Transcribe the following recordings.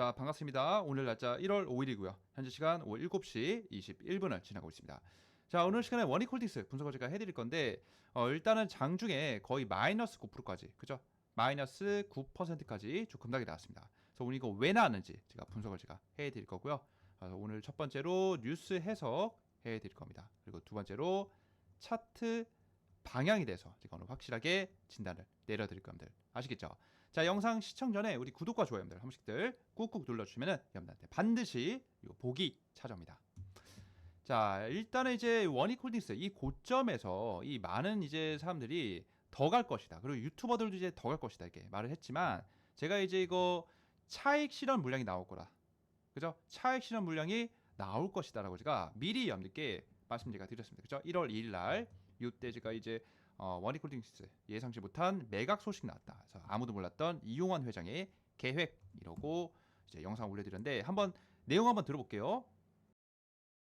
자, 반갑습니다. 오늘 날짜 1월 5일이고요. 현재 시간 오후 7시 21분을 지나고 있습니다. 자, 오늘 시간에 원익홀딩스 분석을 제가 해드릴 건데, 어, 일단은 장중에 거의 마이너스 9%까지, 그죠? 마이너스 9%까지 좀 급락이 나왔습니다. 그래서 오늘 이거 왜 나왔는지 제가 분석을 제가 해드릴 거고요. 어, 오늘 첫 번째로 뉴스 해석 해드릴 겁니다. 그리고 두 번째로 차트 방향에 대해서 제가 오늘 확실하게 진단을 내려드릴 겁니다. 아시겠죠? 자 영상 시청 전에 우리 구독과 좋아요들 한 번씩들 꾹꾹 눌러주시면은 여러분들한테 반드시 이거 복이 찾아옵니다. 자 일단은 이제 원익홀딩스 이 고점에서 이 많은 이제 사람들이 더 갈 것이다. 그리고 유튜버들도 이제 더 갈 것이다 이렇게 말을 했지만 제가 이제 이거 차익 실현 물량이 나올 거라. 그죠? 차익 실현 물량이 나올 것이다라고 제가 미리 여러분들께 말씀 제가 드렸습니다. 그죠? 1월 2일 날 이때 제가 이제 어, 원익홀딩스 예상치 못한 매각 소식 나왔다. 그래서 아무도 몰랐던 이용환 회장의 계획 이러고 이제 영상 올려드렸는데 한번 내용 한번 들어볼게요.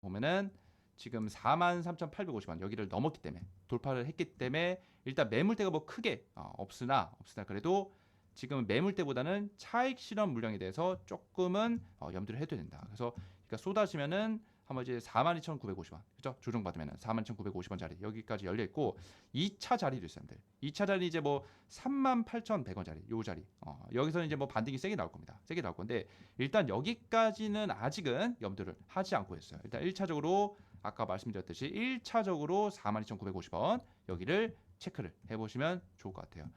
보면은 지금 43,850원 여기를 넘었기 때문에 돌파를 했기 때문에 일단 매물대가 뭐 크게 어, 없으나 없으나 그래도 지금 매물대보다는 차익 실현 물량에 대해서 조금은 어, 염두를 해둬야 된다. 그래서 그러니까 쏟아지면은 한번 이제 42,950원 그죠? 조정받으면은 42,950원짜리 여기까지 열려 있고 2차 자리도 여러분들. 2차 자리 이제 뭐 38,100원짜리 요 자리. 어, 여기서는 이제 뭐 반등이 세게 나올 겁니다. 세게 나올 건데 일단 여기까지는 아직은 염두를 하지 않고 있어요. 일단 1차적으로 아까 말씀드렸듯이 1차적으로 42,950원 여기를 체크를 해 보시면 좋을 것 같아요.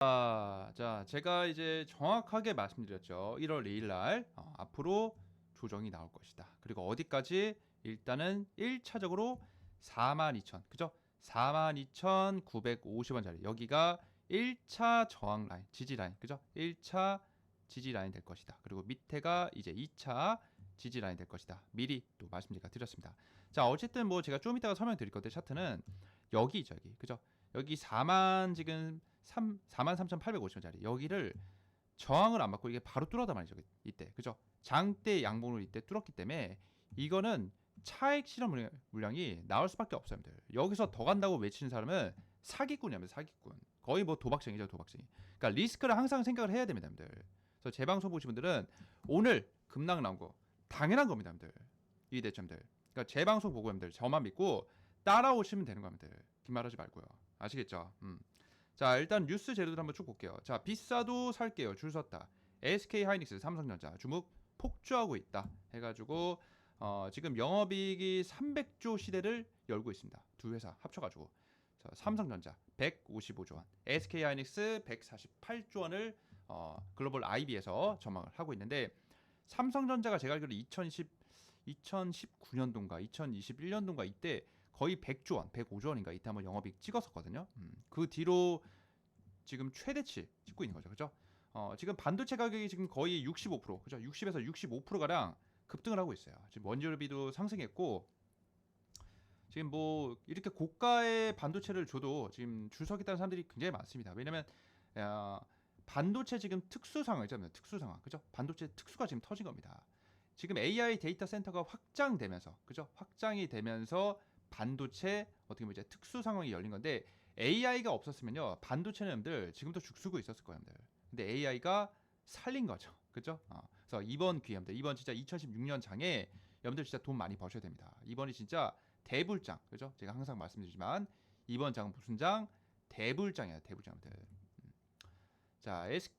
자, 자, 제가 이제 정확하게 말씀드렸죠. 1월 2일 날 어, 앞으로 조정이 나올 것이다. 그리고 어디까지? 일단은 1차적으로 42,000. 그죠? 42,950원짜리. 여기가 1차 저항 라인, 지지 라인. 그죠? 1차 지지 라인 될 것이다. 그리고 밑에가 이제 2차 지지 라인 될 것이다. 미리 또 말씀 제가 드렸습니다. 자, 어쨌든 뭐 제가 좀 이따가 설명 드릴 건데 차트는 여기. 그죠? 여기 4만 지금 3 43,850원짜리. 여기를 저항을 안 받고 이게 바로 뚫어다 말이죠. 이때. 그죠? 장대 양봉을 이때 뚫었기 때문에 이거는 실현 물량- 물량이 나올 수밖에 없어요. 여러분들. 여기서 더 간다고 외치는 사람은 사기꾼이랍니다. 사기꾼. 거의 뭐 도박쟁이죠, 도박쟁이. 그러니까 리스크를 항상 생각을 해야 됩니다, 여러분들. 그래서 제 방송 보신 분들은 오늘 급락 나온 거 당연한 겁니다, 여러분들. 이 대점들. 그러니까 제 방송 보고 여러분들 저만 믿고 따라오시면 되는 겁니다. 긴말하지 말고요. 아시겠죠? 음. 자, 일단 뉴스 재료들 한번 쭉 볼게요. 자, 비싸도 살게요. 줄 섰다. SK 하이닉스, 삼성전자 주목 폭주하고 있다. 해가지고 어, 지금 영업이익이 300조 시대를 열고 있습니다. 두 회사 합쳐가지고 자, 삼성전자 155조 원, SK 하이닉스 148조 원을 어, 글로벌 IB에서 전망을 하고 있는데 삼성전자가 제가 알기로 2010 2019년도인가 2021년도인가 이때 거의 100조 원, 105조 원인가 이때 한번 영업이익 찍었었거든요. 음, 그 뒤로 지금 최대치 찍고 있는 거죠. 그죠? 어, 지금 반도체 가격이 지금 거의 65%, 그죠? 60에서 65% 가량 급등을 하고 있어요. 지금 원재료비도 상승했고 지금 뭐 이렇게 고가의 반도체를 줘도 지금 줄 서겠다는 사람들이 굉장히 많습니다. 왜냐면 야, 반도체 지금 특수 상황이잖아요. 특수 상황. 그죠? 반도체 특수가 지금 터진 겁니다. 지금 AI 데이터 센터가 확장되면서 그죠? 확장이 되면서 반도체 어떻게 보면 이제 특수 상황이 열린 건데 AI가 없었으면요. 반도체는 여러분들 지금도 죽쓰고 있었을 거예요, 여러분들. 근데 AI가 살린 거죠. 그죠? 어. 그래서 이번 기회 여러분들 이번 진짜 2016년 장에 여러분들 진짜 돈 많이 버셔야 됩니다. 이번이 진짜 대불장. 그죠? 제가 항상 말씀드리지만 이번 장은 무슨 장? 대불장이야, 대불장들. 음. 자, S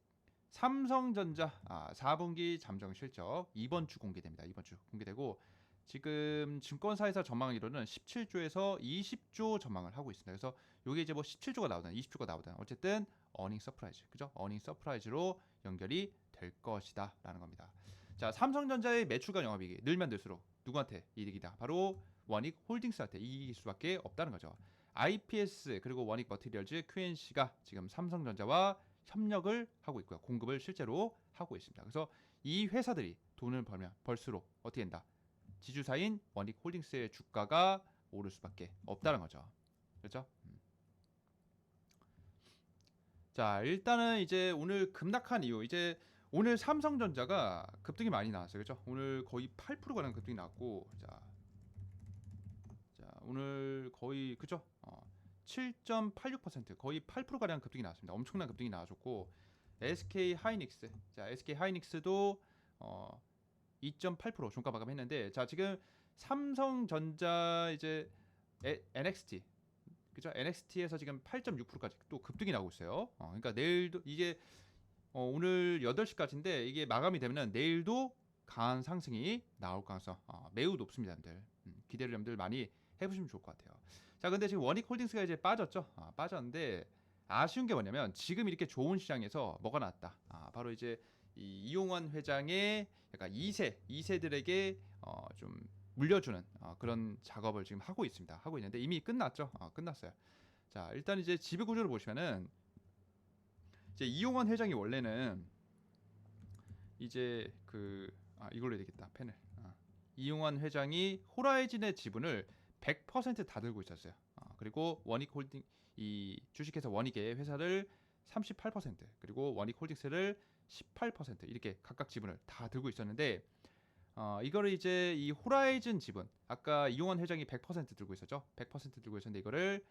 삼성전자 아, 4분기 잠정 실적 이번 주 공개됩니다. 이번 주 공개되고 지금 증권사에서 전망하기로는 17조에서 20조 전망을 하고 있습니다. 그래서 이게 이제 뭐 17조가 나오든 20조가 나오든 어쨌든 어닝 서프라이즈, 그죠? 어닝 서프라이즈로 연결이 될 것이다 라는 겁니다. 자, 삼성전자의 매출과 영업이익이 늘면 늘수록 누구한테 이득이다? 바로 원익 홀딩스한테 이익일 수밖에 없다는 거죠. IPS 그리고 원익 머티리얼즈 QNC가 지금 삼성전자와 협력을 하고 있고요. 공급을 실제로 하고 있습니다. 그래서 이 회사들이 돈을 벌면 벌수록 어떻게 된다? 지주사인 원익 홀딩스의 주가가 오를 수밖에 없다는 거죠. 그렇죠? 음. 자, 일단은 이제 오늘 급락한 이유 이제 오늘 삼성전자가 급등이 많이 나왔어요. 그렇죠? 오늘 거의 8% 가량 급등이 나왔고 자. 자, 오늘 거의 그죠? 어, 7.86% 거의 8% 가량 급등이 나왔습니다. 엄청난 급등이 나와줬고 SK 하이닉스. 자, SK 하이닉스도 어 2.8% 종가 마감했는데 자, 지금 삼성전자 이제 에- NXT 그죠? NXT에서 지금 8.6%까지 또 급등이 나오고 있어요. 어, 그러니까 내일도 이게 어, 오늘 8시까지인데 이게 마감이 되면은 내일도 강한 상승이 나올 가능성 어, 매우 높습니다, 여러분들. 음, 기대를 여러분들 많이 해보시면 좋을 것 같아요. 자, 근데 지금 원익홀딩스가 이제 빠졌죠. 아, 빠졌는데 아쉬운 게 뭐냐면 지금 이렇게 좋은 시장에서 뭐가 나왔다. 아, 바로 이제 이 이용환 회장의 약간 2세, 2세들에게 어, 좀 물려주는 어, 그런 작업을 지금 하고 있습니다. 하고 있는데 이미 끝났죠. 어, 끝났어요. 자, 일단 이제 지배 구조를 보시면은 이제 이용환 회장이 원래는 이제 그 아, 이걸로 해야 되겠다 펜을 아, 이용환 회장이 호라이즌의 지분을 100%다 들고 있었어요. 아, 그리고 원익 홀딩 이 주식회사 원익의 회사를 38% 그리고 원익 홀딩스를 18% 이렇게 각각 지분을 다 들고 있었는데 어, 이거를 이제 이 호라이즌 지분 아까 이용환 회장이 100% 들고 있었죠. 100% 들고 있었는데 이거를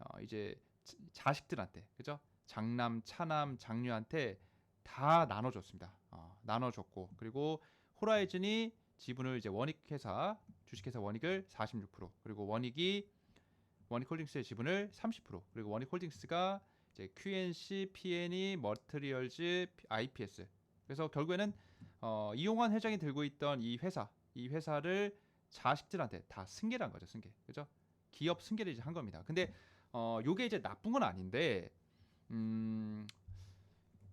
어, 이제 자- 자식들한테 그죠? 장남, 차남, 장녀한테 다 나눠줬습니다. 어, 나눠줬고 그리고 호라이즌이 지분을 이제 원익 회사 주식회사 원익을 46% 그리고 원익이 원익홀딩스의 지분을 30% 그리고 원익홀딩스가 이제 QNC, PNE, 머트리얼즈, IPS 그래서 결국에는 어, 이용환 회장이 들고 있던 이 회사 이 회사를 자식들한테 다 승계를 한 거죠 승계. 그죠? 기업 승계를 이제 한 겁니다. 근데 어 요게 이제 나쁜 건 아닌데 음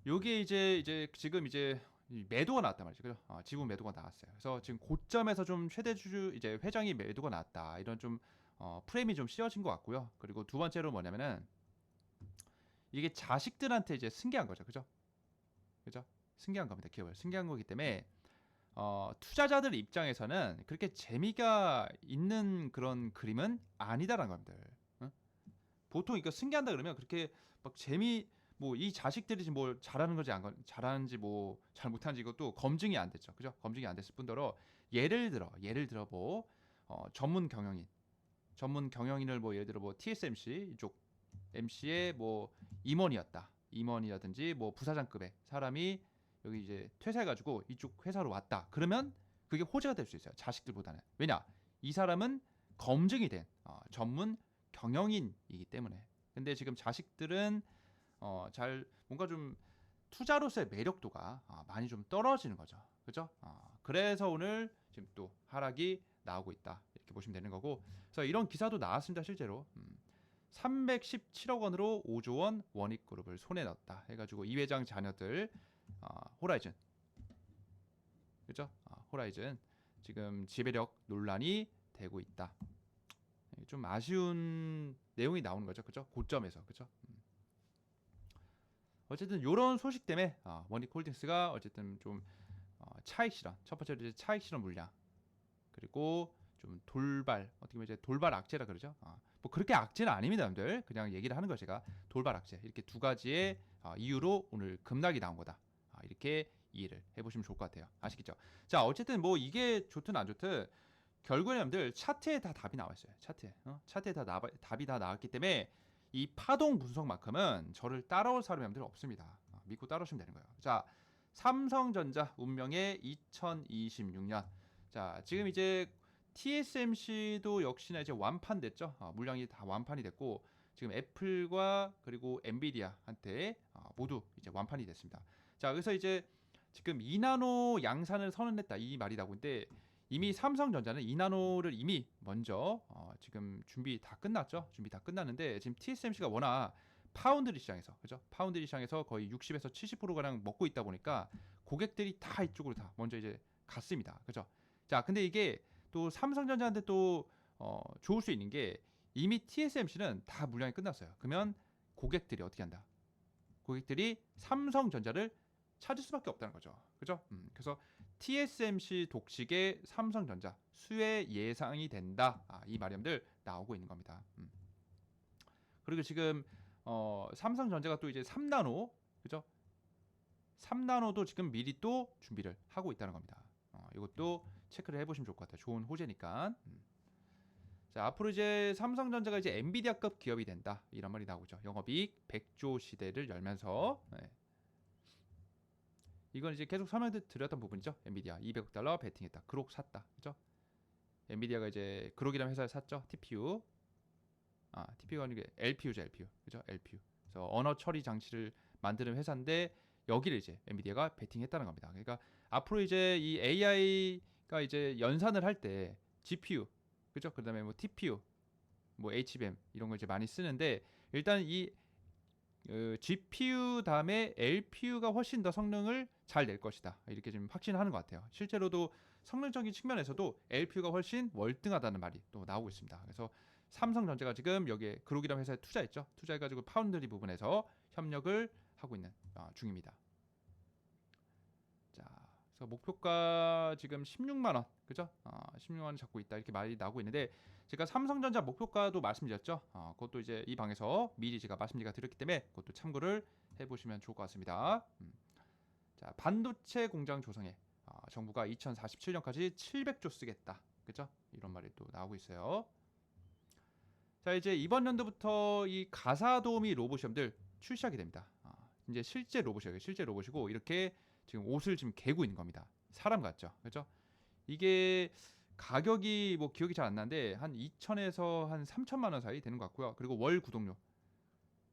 요게 이제 이제 지금 이제 이 매도가 나왔단 말이죠. 그죠? 어, 지분 매도가 나왔어요. 그래서 지금 고점에서 좀 최대 주주 이제 회장이 매도가 나왔다. 이런 좀 어, 프레임이 좀 씌워진 것 같고요. 그리고 두 번째로 뭐냐면은 이게 자식들한테 이제 승계한 거죠. 그죠? 그죠 승계한 겁니다 기업을 승계한 거기 때문에 어, 투자자들 입장에서는 그렇게 재미가 있는 그런 그림은 아니다라는 겁니다. 응? 보통 이거 승계한다 그러면 그렇게 막 재미 뭐 이 자식들이 지금 뭘 잘하는 건지 안 건- 잘하는지 뭐 잘 못하는지 이것도 검증이 안 됐죠. 그죠? 검증이 안 됐을 뿐더러 예를 들어 예를 들어 뭐 어, 전문 경영인 전문 경영인을 뭐 예를 들어 뭐 TSMC 이쪽 MC의 뭐 임원이었다. 임원이라든지 뭐 부사장급의 사람이 여기 이제 퇴사해가지고 이쪽 회사로 왔다. 그러면 그게 호재가 될 수 있어요. 자식들보다는. 왜냐? 이 사람은 검증이 된 어, 전문 경영인이기 때문에. 근데 지금 자식들은 어, 잘 뭔가 좀 투자로서의 매력도가 아, 많이 좀 떨어지는 거죠. 그죠? 어, 그래서 오늘 지금 또 하락이 나오고 있다. 이렇게 보시면 되는 거고. 그래서 이런 기사도 나왔습니다. 실제로. 음. 317억 원으로 5조 원 원익그룹을 손에 넣었다. 해가지고 이 회장 자녀들 어, 호라이즌 그죠? 어, 호라이즌 지금 지배력 논란이 되고 있다. 예, 좀 아쉬운 내용이 나오는 거죠, 그죠? 고점에서 그죠? 음. 어쨌든 이런 소식 때문에 어, 원익홀딩스가 어쨌든 좀 어, 차익 실현 첫 번째로 이제 차익 실현 물량 그리고 좀 돌발 어떻게 보면 이제 돌발 악재라 그러죠. 어, 뭐 그렇게 악재는 아닙니다, 여러분들. 그냥 얘기를 하는 거 제가 돌발 악재 이렇게 두 가지의 어, 이유로 오늘 급락이 나온 거다. 아, 이렇게 이해를 해보시면 좋을 것 같아요. 아시겠죠? 자, 어쨌든 뭐 이게 좋든 안 좋든 결국에 여러분들 차트에 다 답이 나와 있어요. 차트에 어? 차트에 다 나, 답이 다 나왔기 때문에 이 파동 분석만큼은 저를 따라올 사람이 여러분들 없습니다. 어, 믿고 따라오시면 되는 거예요. 자, 삼성전자 운명의 2026년. 자, 지금 이제 TSMC도 역시나 이제 완판됐죠. 어, 물량이 다 완판이 됐고 지금 애플과 그리고 엔비디아한테 어, 모두 이제 완판이 됐습니다. 자, 그래서 이제 지금 2나노 양산을 선언했다 이 말이라고 근데 이미 삼성전자는 2나노를 이미 먼저 어, 지금 준비 다 끝났죠. 준비 다 끝났는데 지금 TSMC가 워낙 파운드리 시장에서 그죠? 파운드리 시장에서 거의 60에서 70% 가량 먹고 있다 보니까 고객들이 다 이쪽으로 다 먼저 이제 갔습니다. 그죠? 자, 근데 이게 또 삼성전자한테 또 어, 좋을 수 있는 게 이미 TSMC는 다 물량이 끝났어요. 그러면 고객들이 어떻게 한다? 고객들이 삼성전자를 찾을 수밖에 없다는 거죠. 그죠? 음, 그래서 TSMC 독식의 삼성전자 수혜 예상이 된다. 아, 이 말이들 나오고 있는 겁니다. 음. 그리고 지금 어, 삼성전자가 또 이제 3나노 그죠? 3나노도 지금 미리 또 준비를 하고 있다는 겁니다. 어, 이것도 체크를 해보시면 좋을 것 같아요. 좋은 호재니까. 음. 자 앞으로 이제 삼성전자가 이제 엔비디아급 기업이 된다 이런 말이 나오죠. 영업이익 100조 시대를 열면서 네. 이건 이제 계속 설명드렸던 부분이죠. 엔비디아 200억 달러 베팅했다. 그록 샀다. 그죠? 엔비디아가 이제 그록이라는 회사를 샀죠. TPU. 아, TPU가 아니고 LPU죠, LPU. 그죠? LPU. 그래서 언어 처리 장치를 만드는 회사인데 여기를 이제 엔비디아가 베팅했다는 겁니다. 그러니까 앞으로 이제 이 AI가 이제 연산을 할 때 GPU, 그죠? 그다음에 뭐 TPU, 뭐 HBM 이런 걸 이제 많이 쓰는데 일단 이 어, GPU 다음에 LPU가 훨씬 더 성능을 잘 낼 것이다. 이렇게 좀 확신하는 것 같아요. 실제로도 성능적인 측면에서도 LPU가 훨씬 월등하다는 말이 또 나오고 있습니다. 그래서 삼성전자가 지금 여기에 그룹이라는 회사에 투자했죠. 투자해가지고 파운드리 부분에서 협력을 하고 있는 어, 중입니다. 자, 그래서 목표가 지금 16만 원, 그죠? 어, 16만 원 잡고 있다 이렇게 말이 나오고 있는데 제가 삼성전자 목표가도 말씀드렸죠. 어, 그것도 이제 이 방에서 미리 제가 말씀드리가 드렸기 때문에 그것도 참고를 해보시면 좋을 것 같습니다. 음. 자, 반도체 공장 조성에 어, 정부가 2047년까지 700조 쓰겠다, 그죠? 이런 말이 또 나오고 있어요. 자, 이제 이번 연도부터 이 가사 도우미 로봇 시험들 출시하게 됩니다. 어, 이제 실제 로봇이에요. 실제 로봇이고 이렇게 지금 옷을 지금 개고 있는 겁니다. 사람 같죠, 그죠? 이게 가격이 뭐 기억이 잘 안 나는데 한 2천에서 한 3천만 원 사이 되는 것 같고요. 그리고 월 구독료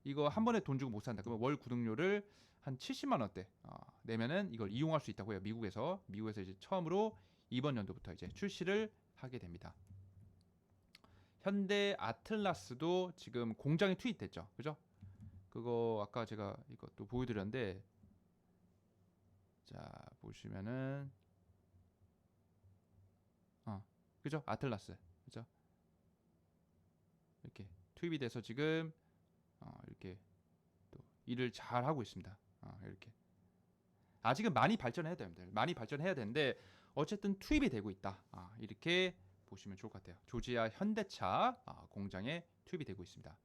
이거 한 번에 돈 주고 못 산다. 그러면 월 구독료를 한 70만 원대 어, 내면은 이걸 이용할 수 있다고요. 미국에서 미국에서 이제 처음으로 이번 연도부터 이제 출시를 하게 됩니다. 현대 아틀라스도 지금 공장에 투입됐죠. 그죠? 그거 아까 제가 이것도 보여드렸는데 자 보시면은 어 그죠? 아틀라스 그죠? 이렇게 투입이 돼서 지금 어, 이렇게 또 일을 잘 하고 있습니다. 어, 이렇게 아직은 많이 발전해야 됩니다. 많이 발전해야 되는데 어쨌든 투입이 되고 있다. 아, 이렇게 보시면 좋을 것 같아요. 조지아 현대차 아, 공장에 투입이 되고 있습니다.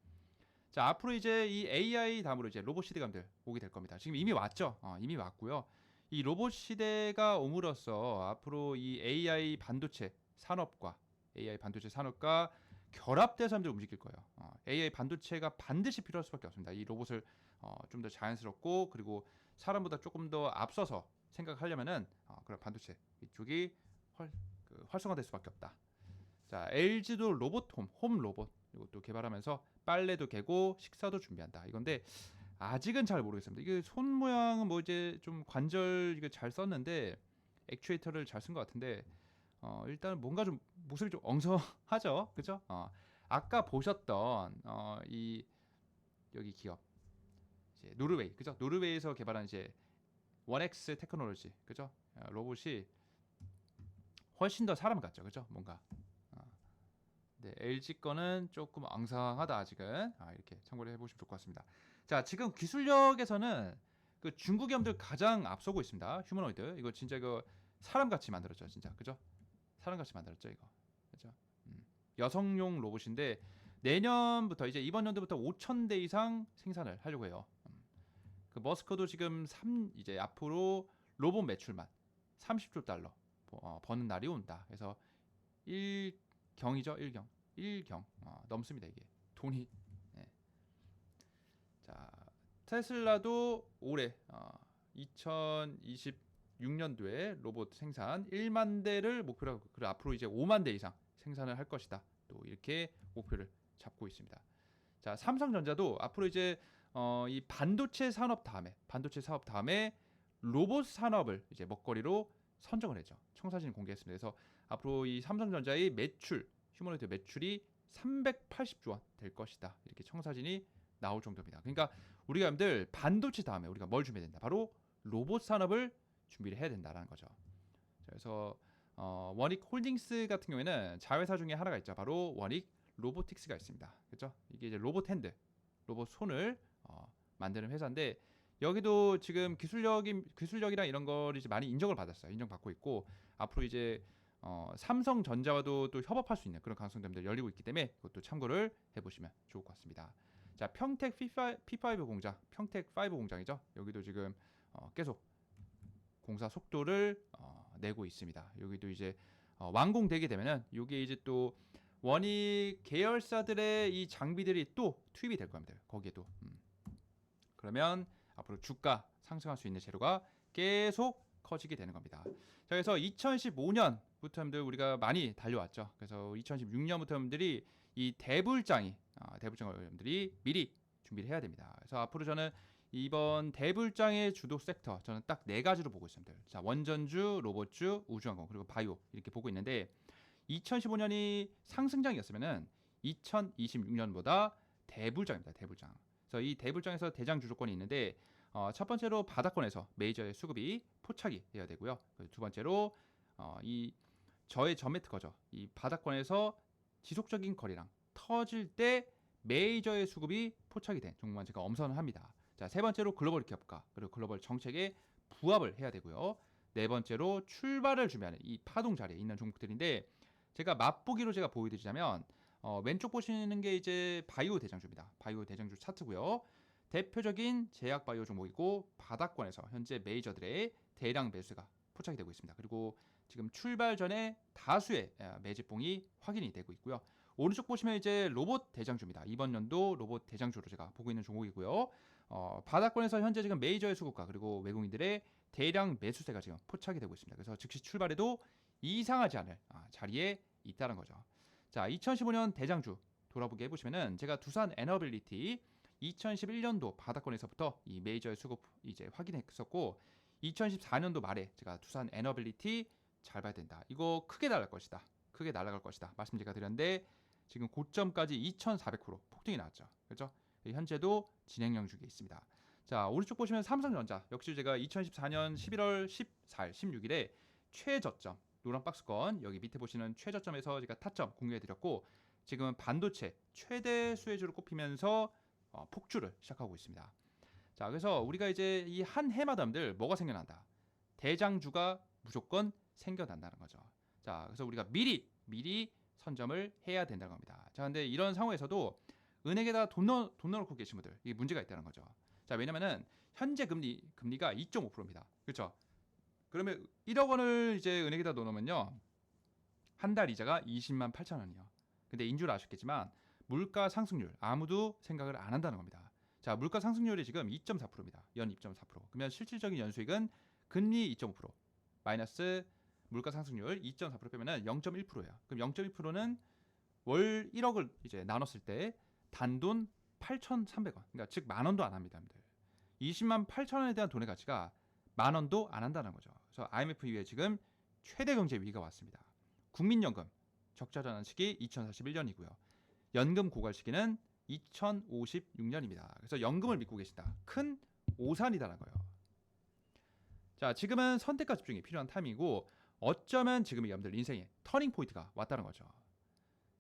자 앞으로 이제 이 AI 다음으로 이제 로봇 시대감들 오게 될 겁니다. 지금 이미 왔죠. 어, 이미 왔고요. 이 로봇 시대가 옴으로써 앞으로 이 AI 반도체 산업과 AI 반도체 산업과 결합돼서 사람들이 움직일 거예요. 어, AI 반도체가 반드시 필요할 수밖에 없습니다. 이 로봇을 어, 좀 더 자연스럽고 그리고 사람보다 조금 더 앞서서 생각하려면은 어, 그런 반도체 이쪽이 활, 그 활성화될 수밖에 없다. 자, LG도 로봇홈, 홈 로봇 이것도 개발하면서 빨래도 개고 식사도 준비한다. 이건데 아직은 잘 모르겠습니다. 이게 손 모양은 뭐 이제 좀 관절 이거 잘 썼는데 액추에이터를 잘 쓴 것 같은데 어, 일단 뭔가 좀 모습이 좀 엉성하죠, 그죠? 어, 아까 보셨던 어, 이 여기 기업 이제 노르웨이, 그죠? 노르웨이에서 개발한 이제 원엑스 테크놀로지, 그죠? 어, 로봇이 훨씬 더 사람 같죠, 그죠? 뭔가. 어. 네, LG 거는 조금 엉성하다 아직은. 아, 이렇게 참고를 해보시면 좋을 것 같습니다. 자, 지금 기술력에서는 그 중국 기업들 가장 앞서고 있습니다. 휴머노이드 이거 진짜 이거 사람 같이 만들었죠, 진짜, 그죠? 사람같이 만들었죠 이거 그죠 음. 여성용 로봇인데 내년부터 이제 이번 연도부터 5천 대 이상 생산을 하려고 해요 음. 그 머스크도 지금 3 이제 앞으로 로봇 매출만 30조 달러 어, 버는 날이 온다 그래서 1경이죠 1경 1경 어, 넘습니다 이게 돈이 네. 자 테슬라도 올해 어, 2020 6년도에 로봇 생산 1만 대를 목표로 하고 그리고 앞으로 이제 5만 대 이상 생산을 할 것이다. 또 이렇게 목표를 잡고 있습니다. 자, 삼성전자도 앞으로 이제 어, 이 반도체 산업 다음에 반도체 사업 다음에 로봇 산업을 이제 먹거리로 선정을 했죠. 청사진 공개했습니다. 그래서 앞으로 이 삼성전자의 매출 휴머노이드 매출이 380조 원 될 것이다. 이렇게 청사진이 나올 정도입니다. 그러니까 우리가 여러분들 반도체 다음에 우리가 뭘 준비해야 된다. 바로 로봇 산업을 준비를 해야 된다라는 거죠. 그래서 어, 원익 홀딩스 같은 경우에는 자회사 중에 하나가 있죠. 바로 원익 로보틱스가 있습니다. 그렇죠? 이게 이제 로봇 핸드, 로봇 손을 어, 만드는 회사인데 여기도 지금 기술력이 기술력이랑 이런 걸 이제 많이 인정을 받았어요. 인정받고 있고 앞으로 이제 어, 삼성전자와도 또 협업할 수 있는 그런 가능성들이 열리고 있기 때문에 그것도 참고를 해보시면 좋을 것 같습니다. 자, 평택 P5, P5 공장, 평택 5 공장이죠. 여기도 지금 어, 계속 공사 속도를 어, 내고 있습니다. 여기도 이제 어, 완공되게 되면은 이게 이제 또 원익 계열사들의 이 장비들이 또 투입이 될 겁니다. 거기에도 음. 그러면 앞으로 주가 상승할 수 있는 재료가 계속 커지게 되는 겁니다. 자, 그래서 2015년부터 여러분들 우리가 많이 달려왔죠. 그래서 2016년부터 여러분들이 이 대불장이 아, 대불장 여러분들이 미리 준비를 해야 됩니다. 그래서 앞으로 저는 이번 대불장의 주도 섹터 저는 딱 네 가지로 보고 있습니다. 자 원전주, 로봇주, 우주항공 그리고 바이오 이렇게 보고 있는데 2015년이 상승장이었으면은 2026년보다 대불장입니다. 대불장. 그래서 이 대불장에서 대장 주도권이 있는데 어, 첫 번째로 바닥권에서 메이저의 수급이 포착이 돼야 되고요. 두 번째로 어, 이 저의 전매 특허죠. 이 바닥권에서 지속적인 거래량 터질 때 메이저의 수급이 포착이 된 종목만 제가 엄선을 합니다. 자, 세 번째로 글로벌 기업가 그리고 글로벌 정책에 부합을 해야 되고요. 네 번째로 출발을 준비하는 이 파동 자리에 있는 종목들인데 제가 맛보기로 제가 보여드리자면 어, 왼쪽 보시는 게 이제 바이오 대장주입니다. 바이오 대장주 차트고요. 대표적인 제약 바이오 종목이고 바닥권에서 현재 메이저들의 대량 매수가 포착이 되고 있습니다. 그리고 지금 출발 전에 다수의 아, 매집봉이 확인이 되고 있고요. 오른쪽 보시면 이제 로봇 대장주입니다. 이번 연도 로봇 대장주로 제가 보고 있는 종목이고요. 어, 바닥권에서 현재 지금 메이저의 수급가 그리고 외국인들의 대량 매수세가 지금 포착이 되고 있습니다. 그래서 즉시 출발해도 이상하지 않을 아, 자리에 있다는 거죠. 자, 2015년 대장주 돌아보게 해보시면은 제가 두산 에너빌리티 2011년도 바닥권에서부터 이 메이저의 수급 이제 확인했었고 2014년도 말에 제가 두산 에너빌리티 잘 봐야 된다. 이거 크게 날아갈 것이다. 크게 날아갈 것이다. 말씀 제가 드렸는데 지금 고점까지 2,400% 폭등이 나왔죠. 그렇죠? 현재도 진행형 중에 있습니다. 자 오른쪽 보시면 삼성전자 역시 제가 2014년 11월 14일 16일에 최저점 노란 박스권 여기 밑에 보시는 최저점에서 제가 타점 공개해드렸고 지금은 반도체 최대 수혜주로 꼽히면서 어, 폭주를 시작하고 있습니다. 자 그래서 우리가 이제 이 한 해마다들 뭐가 생겨난다 대장주가 무조건 생겨난다는 거죠. 자 그래서 우리가 미리 미리 선점을 해야 된다는 겁니다. 자 근데 이런 상황에서도 은행에다 돈, 넣, 돈 넣어놓고 계신 분들 이게 문제가 있다는 거죠. 자 왜냐면은 현재 금리 금리가 2.5%입니다. 그렇죠? 그러면 1억 원을 이제 은행에다 넣어놓으면요 한 달 이자가 20만 8천 원이요. 근데 인줄 아셨겠지만 물가 상승률 아무도 생각을 안 한다는 겁니다. 자 물가 상승률이 지금 2.4%입니다. 연 2.4%. 그러면 실질적인 연수익은 금리 2.5% 마이너스 물가 상승률 2.4% 빼면은 0.1%예요. 그럼 0.1%는 월 1억을 이제 나눴을 때 단돈 8,300원. 그러니까 즉 만 원도 안 합니다, 여러분들. 20만 8천 원에 대한 돈의 가치가 만 원도 안 한다는 거죠. 그래서 IMF 이후에 지금 최대 경제 위기가 왔습니다. 국민연금 적자 전환 시기 2041년이고요. 연금 고갈 시기는 2056년입니다. 그래서 연금을 믿고 계신다. 큰 오산이다라는 거예요. 자, 지금은 선택과 집중이 필요한 타임이고 어쩌면 지금 여러분들 인생의 터닝 포인트가 왔다는 거죠.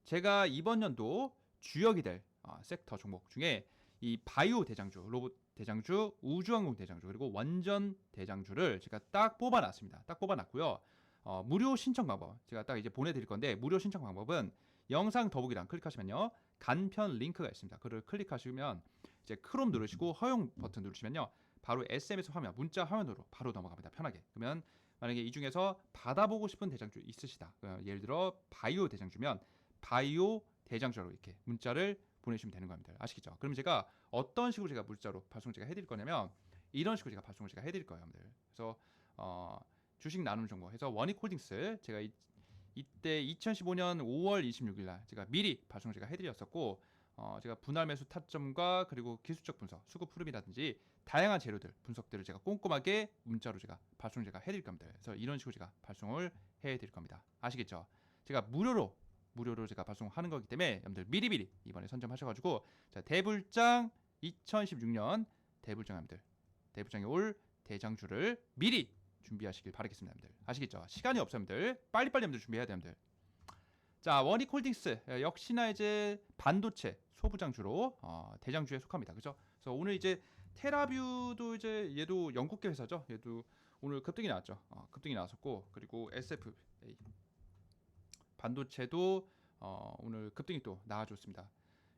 제가 이번 연도 주역이 될 어, 섹터 종목 중에 이 바이오 대장주, 로봇 대장주, 우주항공 대장주 그리고 원전 대장주를 제가 딱 뽑아놨습니다. 딱 뽑아놨고요. 어, 무료 신청 방법 제가 딱 이제 보내드릴 건데 무료 신청 방법은 영상 더보기란 클릭하시면요 간편 링크가 있습니다. 그를 클릭하시면 이제 크롬 누르시고 허용 버튼 누르시면요 바로 SMS 화면 문자 화면으로 바로 넘어갑니다. 편하게 그러면 만약에 이 중에서 받아보고 싶은 대장주 있으시다. 어, 예를 들어 바이오 대장주면 바이오 대장주로 이렇게 문자를 보내주시면 되는 겁니다. 아시겠죠? 그럼 제가 어떤 식으로 제가 문자로 발송 제가 해드릴 거냐면 이런 식으로 제가 발송을 제가 해드릴 거예요, 여러분들. 그래서 어, 주식 나눔 정보 해서 원익홀딩스 제가 이, 이때 2015년 5월 26일 날 제가 미리 발송을 제가 해드렸었고 어, 제가 분할 매수 타점과 그리고 기술적 분석, 수급 흐름이라든지 다양한 재료들 분석들을 제가 꼼꼼하게 문자로 제가 발송을 제가 해드릴 겁니다. 그래서 이런 식으로 제가 발송을 해드릴 겁니다. 아시겠죠? 제가 무료로 무료로 제가 발송하는 거기 때문에 여러분들 미리미리 이번에 선점하셔가지고 자 대불장 2016년 대불장 여러분들 대불장에 올 대장주를 미리 준비하시길 바라겠습니다 여러분들 아시겠죠 시간이 없어요 여러분들 빨리빨리 여러분들 준비해야 돼요 여러분들 자 원익 홀딩스. 예, 역시나 이제 반도체 소부장주로 어, 대장주에 속합니다. 그죠? 그래서 오늘 이제 테라뷰도 이제 얘도 영국계 회사죠? 얘도 오늘 급등이 나왔죠? 어, 급등이 나왔었고 그리고 SFA 반도체도 어, 오늘 급등이 또 나와줬습니다.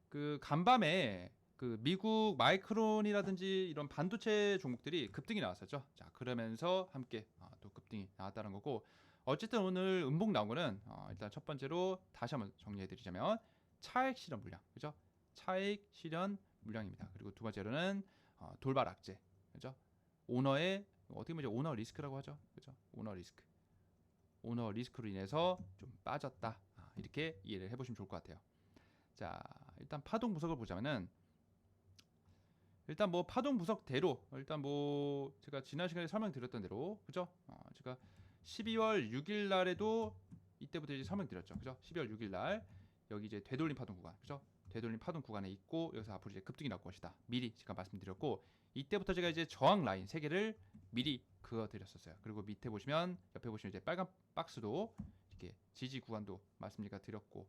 그 간밤에 그 미국 마이크론이라든지 이런 반도체 종목들이 급등이 나왔었죠. 자 그러면서 함께 어, 또 급등이 나왔다는 거고 어쨌든 오늘 음봉 나온 거는 어, 일단 첫 번째로 다시 한번 정리해드리자면 차액 실현 물량 그죠? 차액 실현 물량입니다. 그리고 두 번째로는 어, 돌발 악재 그죠? 오너의 어떻게 보면 오너 리스크라고 하죠. 그죠? 오너 리스크. 오너 리스크로 인해서 좀 빠졌다. 아, 이렇게 이해를 해보시면 좋을 것 같아요. 자, 일단 파동 분석을 보자면은 일단 뭐 파동 분석대로 일단 뭐 제가 지난 시간에 설명드렸던 대로 그죠? 어, 제가 12월 6일 날에도 이때부터 이제 설명드렸죠. 그죠? 12월 6일 날 여기 이제 되돌림 파동 구간 그죠? 되돌림 파동 구간에 있고 여기서 앞으로 이제 급등이 나올 것이다. 미리 제가 말씀드렸고 이때부터 제가 이제 저항 라인 세 개를 미리 그어 드렸었어요. 그리고 밑에 보시면 옆에 보시면 이제 빨간 박스도 이렇게 지지 구간도 말씀드리가 드렸고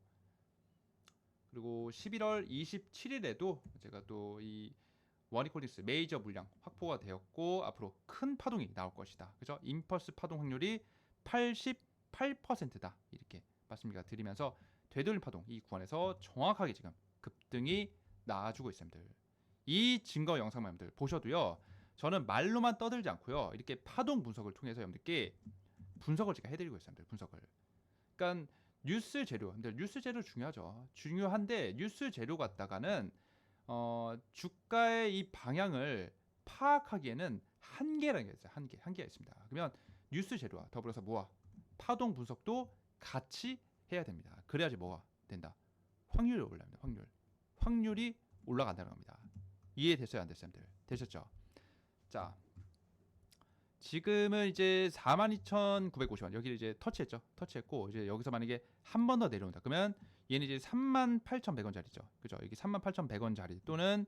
그리고 11월 27일에도 제가 또 이 원이콜딩스 메이저 물량 확보가 되었고 앞으로 큰 파동이 나올 것이다. 그죠? 임펄스 파동 확률이 88%다. 이렇게 말씀드리가 드리면서 되돌림 파동 이 구간에서 정확하게 지금 급등이 나와주고 있습니다. 이 증거 영상만 여러분들 보셔도요. 저는 말로만 떠들지 않고요. 이렇게 파동 분석을 통해서 여러분들께 분석을 제가 해드리고 있습니다. 분석을. 그러니까 뉴스 재료, 근데 뉴스 재료 중요하죠. 중요한데 뉴스 재료 갖다가는 어, 주가의 이 방향을 파악하기에는 한계라는 게 있어요. 한계, 한계가 있습니다. 그러면 뉴스 재료와 더불어서 뭐와 파동 분석도 같이 해야 됩니다. 그래야지 뭐가 된다. 확률이 올라갑니다. 확률. 확률이 올라간다는 겁니다. 이해됐어요, 안 됐어요, 여러분들? 되셨죠? 자, 지금은 이제 42,950원 여기를 이제 터치했죠. 터치했고 이제 여기서 만약에 한 번 더 내려온다. 그러면 얘는 이제 38,100원짜리죠. 그죠? 여기 38,100원짜리 또는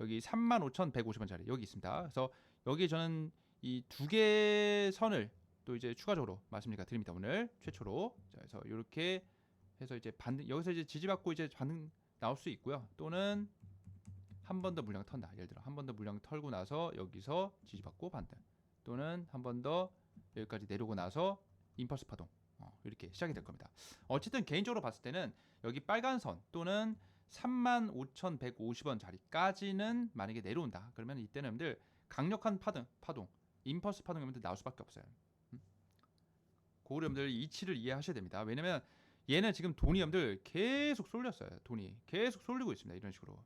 여기 35,150원짜리 여기 있습니다. 그래서 여기 저는 이 두 개 선을 또 이제 추가적으로 말씀드리가 드립니다. 오늘 최초로. 자, 그래서 이렇게 해서 이제 반등 여기서 이제 지지받고 이제 반등 나올 수 있고요. 또는 한 번 더 물량 턴다. 예를 들어 한 번 더 물량 털고 나서 여기서 지지받고 반등. 또는 한 번 더 여기까지 내려오고 나서 임펄스 파동 어, 이렇게 시작이 될 겁니다. 어쨌든 개인적으로 봤을 때는 여기 빨간 선 또는 35,150원 자리까지는 만약에 내려온다. 그러면 이때는 여러분들 강력한 파동, 파동, 임펄스 파동 여러분들 나올 수밖에 없어요. 음? 그걸 여러분들 이치를 이해하셔야 됩니다. 왜냐면 얘는 지금 돈이 여러분들 계속 쏠렸어요. 돈이 계속 쏠리고 있습니다. 이런 식으로.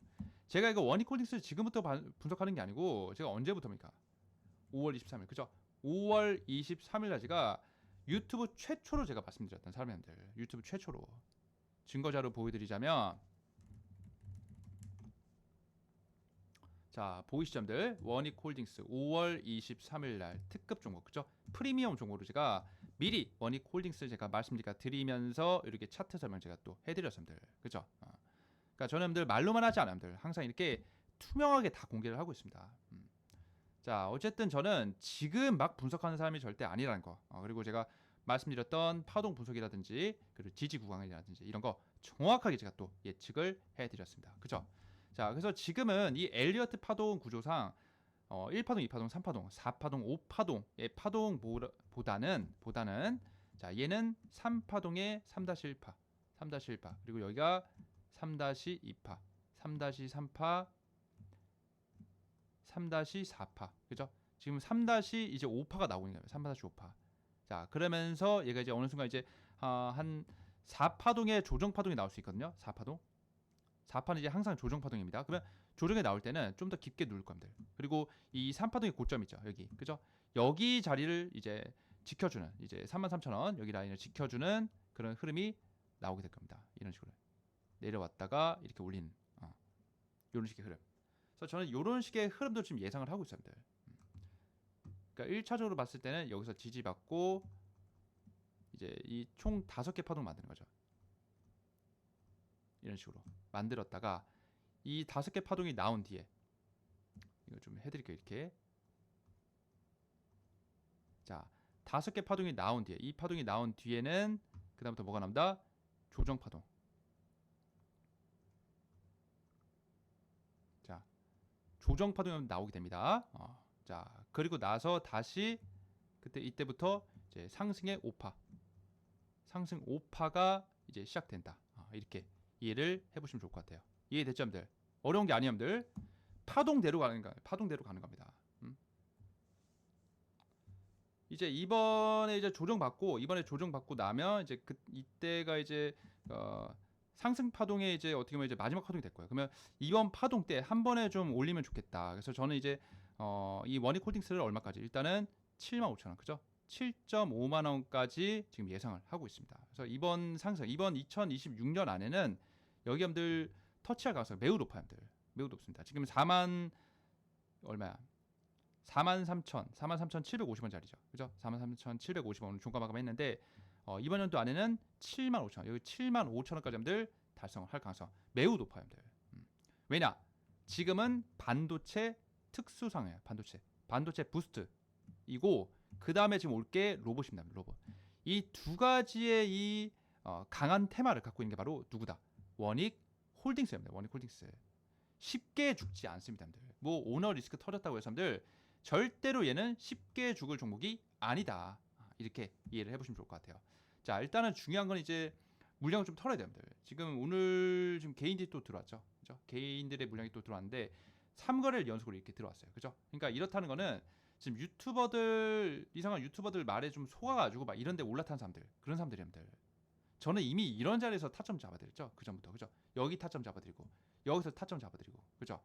제가 이거 원이콜딩스 지금부터 반- 분석하는 게 아니고 제가 언제부터입니까? 5월 23일 그죠? 5월 23일 날 제가 유튜브 최초로 제가 말씀드렸던 사람들 유튜브 최초로 증거자료 보여드리자면 자 보이시점들 원익홀딩스 5월 23일 날 특급 종목 그죠? 프리미엄 종목으로 제가 미리 원익홀딩스 제가 말씀드리가 드리면서 이렇게 차트 설명 제가 또 해드렸습니다 그죠? 어. 그러니까 저는 여러분들 말로만 하지 여러분들 항상 이렇게 투명하게 다 공개를 하고 있습니다 음. 자 어쨌든 저는 지금 막 분석하는 사람이 절대 아니라는 거 어, 그리고 제가 말씀드렸던 파동 분석이라든지 그리고 지지 구간이라든지 이런 거 정확하게 제가 또 예측을 해드렸습니다 그죠 자 그래서 지금은 이 엘리어트 파동 구조상 어, 1파동 2파동 3파동 4파동 5파동의 파동 보다는 보다는 자 얘는 3파동의 3-1파 3-1파 그리고 여기가 3-2파 3-3파 3-4파 그죠? 지금 3- 이제 5파가 나오고 있는 거예요. 3-5파. 자, 그러면서 얘가 이제 어느 순간 이제 아, 한 4파동의 조정 파동이 나올 수 있거든요. 4파동. 4파는 이제 항상 조정 파동입니다. 그러면 조정에 나올 때는 좀 더 깊게 누를 겁니다. 그리고 이 3파동의 고점 있죠. 여기. 그죠? 여기 자리를 이제 지켜주는 이제 33,000원 여기 라인을 지켜주는 그런 흐름이 나오게 될 겁니다. 이런 식으로 내려왔다가 이렇게 올리는 어. 이런 식의 흐름. 그래서 저는 이런 식의 흐름도 지금 예상을 하고 있습니다. 음. 그러니까 1차적으로 봤을 때는 여기서 지지받고 이제 이 총 다섯 개 파동 만드는 거죠. 이런 식으로 만들었다가 이 다섯 개 파동이 나온 뒤에 이거 좀 해드릴게요 이렇게 자 다섯 개 파동이 나온 뒤에 이 파동이 나온 뒤에는 그 다음부터 뭐가 나온다 조정 파동 조정 파동이 나오게 됩니다. 어, 자 그리고 나서 다시 그때 이때부터 이제 상승의 5파 상승 5파가 이제 시작된다. 어, 이렇게 이해를 해보시면 좋을 것 같아요. 이해됐죠, 여러분들? 어려운 게 아니에요, 여러분들. 파동대로 가는 거, 파동대로 가는 겁니다. 음? 이제 이번에 이제 조정 받고 이번에 조정 받고 나면 이제 그 이때가 이제 어, 상승 파동에 이제 어떻게 보면 이제 마지막 파동이 될 거예요. 그러면 이번 파동 때 한 번에 좀 올리면 좋겠다. 그래서 저는 이제 어, 이 원익 홀딩스를 얼마까지 일단은 7만 5천 원, 그죠? 7.5만 원까지 지금 예상을 하고 있습니다. 그래서 이번 상승, 이번 2026년 안에는 여기 염들 터치할 가능성이 매우 높아요, 염들. 매우 높습니다. 지금 4만 얼마야? 4만 3천, 4만 3천 750원 짜리죠. 그죠? 4만 3천 750원 종가 마감했는데 어, 이번 연도 안에는 7만 5천 원, 여기 7만 5천 원까지 염들 달성을 할 가능성 매우 높아요, 염들. 음. 왜냐? 지금은 반도체 특수 상황이에요. 반도체. 반도체 부스트이고 그 다음에 지금 올 게 로봇입니다. 로봇. 이 두 가지의 이 어, 강한 테마를 갖고 있는 게 바로 누구다? 원익 홀딩스입니다. 원익 홀딩스. 쉽게 죽지 않습니다, 여러분들. 뭐 오너 리스크 터졌다고 해서 여러분들 절대로 얘는 쉽게 죽을 종목이 아니다. 아, 이렇게 이해를 해보시면 좋을 것 같아요. 자, 일단은 중요한 건 이제 물량을 좀 털어야 됩니다. 지금 오늘 지금 개인들이 또 들어왔죠. 그죠? 개인들의 물량이 또 들어왔는데 3거래를 연속으로 이렇게 들어왔어요. 그죠? 그러니까 이렇다는 거는 지금 유튜버들 이상한 유튜버들 말에 좀 속아가지고 막 이런데 올라탄 사람들 그런 사람들이들 저는 이미 이런 자리에서 타점 잡아드렸죠 그 전부터. 그죠? 여기 타점 잡아드리고 여기서 타점 잡아드리고 그죠?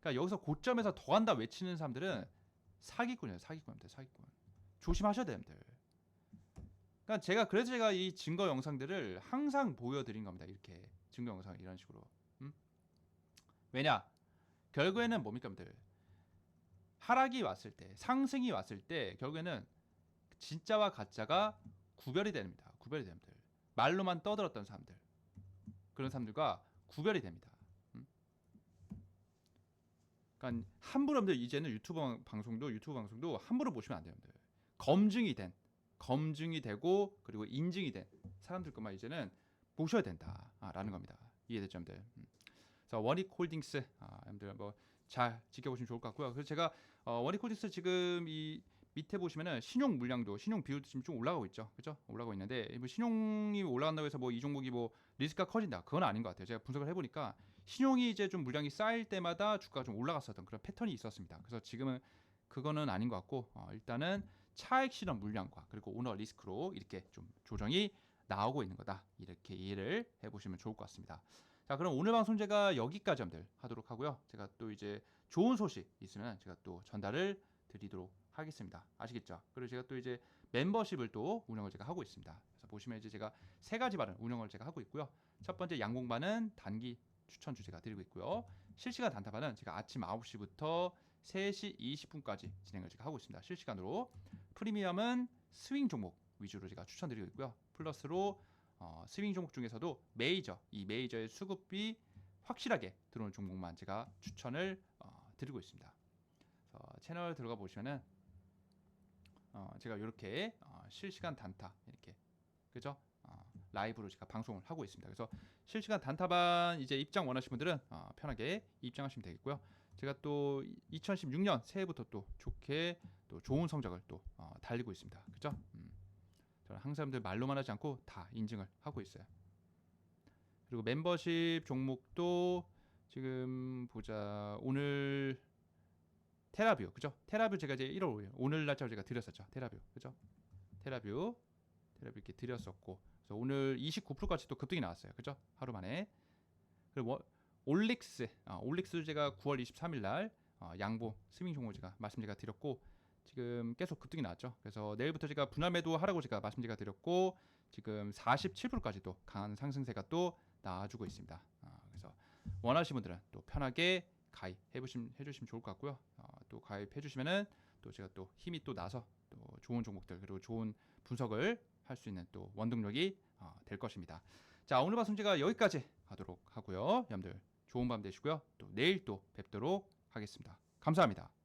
그러니까 여기서 고점에서 더 간다 외치는 사람들은 사기꾼이에요 사기꾼입니다 사기꾼. 조심하셔야 됩니다 그러니까 제가 그래서 제가 이 증거 영상들을 항상 보여드린 겁니다 이렇게. 증거 영상 이런 식으로. 음? 왜냐 결국에는 뭡니까 여러분들 하락이 왔을 때 상승이 왔을 때 결국에는 진짜와 가짜가 구별이 됩니다. 구별이 됩니다. 말로만 떠들었던 사람들 그런 사람들과 구별이 됩니다. 음? 그러니까 함부로 이제는 유튜브 방송도 유튜브 방송도 함부로 보시면 안 돼요. 여러분들. 검증이 된 검증이 되고 그리고 인증이 된 사람들 것만 이제는 보셔야 된다라는 겁니다. 이해됐죠, 여러분들? 음. 자 원익 홀딩스 아, 여러분들 뭐잘 지켜보시면 좋을 것 같고요. 그래서 제가 어, 원익 홀딩스 지금 이 밑에 보시면은 신용 물량도 신용 비율도 지금 좀 올라가고 있죠. 그죠? 올라가고 있는데 뭐 신용이 올라간다고 해서 뭐 이 종목이 뭐 리스크가 커진다. 그건 아닌 것 같아요. 제가 분석을 해 보니까 신용이 이제 좀 물량이 쌓일 때마다 주가가 좀 올라갔었던 그런 패턴이 있었습니다. 그래서 지금은 그거는 아닌 것 같고 어, 일단은 차익 실현 물량과 그리고 오너 리스크로 이렇게 좀 조정이 나오고 있는 거다. 이렇게 이해를 해 보시면 좋을 것 같습니다. 자, 그럼 오늘 방송 제가 여기까지 함들 하도록 하고요. 제가 또 이제 좋은 소식 있으면 제가 또 전달을 드리도록 하겠습니다. 아시겠죠? 그리고 제가 또 이제 멤버십을 또 운영을 제가 하고 있습니다. 그래서 보시면 이제 제가 세 가지 반을 운영을 제가 하고 있고요. 첫 번째 양공반은 단기 추천 주제가 드리고 있고요. 실시간 단타반은 제가 아침 9시부터 3시 20분까지 진행을 제가 하고 있습니다. 실시간으로 프리미엄은 스윙 종목 위주로 제가 추천드리고 있고요. 플러스로 어, 스윙 종목 중에서도 메이저 이 메이저의 수급비 확실하게 들어오는 종목만 제가 추천을 어, 드리고 있습니다. 채널 들어가 보시면은 어, 제가 이렇게 어, 실시간 단타 이렇게 그죠? 어, 라이브로 제가 방송을 하고 있습니다. 그래서 실시간 단타반 이제 입장 원하시는 분들은 어, 편하게 입장하시면 되겠고요. 제가 또 2016년 새해부터 또 좋게 또 좋은 성적을 또 어, 달리고 있습니다. 그죠? 음. 저는 항상 여러분들 말로만 하지 않고 다 인증을 하고 있어요. 그리고 멤버십 종목도 지금 보자 오늘 테라뷰 그죠? 테라뷰 제가 이제 1월 5일 오늘 날짜로 제가 드렸었죠. 테라뷰 그죠? 테라뷰 테라뷰 이렇게 드렸었고 그래서 오늘 29%까지 또 급등이 나왔어요. 그죠? 하루 만에 그리고 뭐, 올릭스 아, 올릭스 제가 9월 23일 날 어, 양보 스밍 종목 제가 말씀 제가 드렸고 지금 계속 급등이 나왔죠. 그래서 내일부터 제가 분할 매도 하라고 제가 말씀 제가 드렸고 지금 47%까지도 강한 상승세가 또 나와주고 있습니다. 아, 그래서 원하시는 분들은 또 편하게 가입해 해주시면 좋을 것 같고요. 어, 또 가입해 주시면은 또 제가 또 힘이 또 나서 또 좋은 종목들 그리고 좋은 분석을 할 수 있는 또 원동력이 어, 될 것입니다. 자 오늘 방송 제가 여기까지 하도록 하고요. 여러분들 좋은 밤 되시고요. 또 내일 또 뵙도록 하겠습니다. 감사합니다.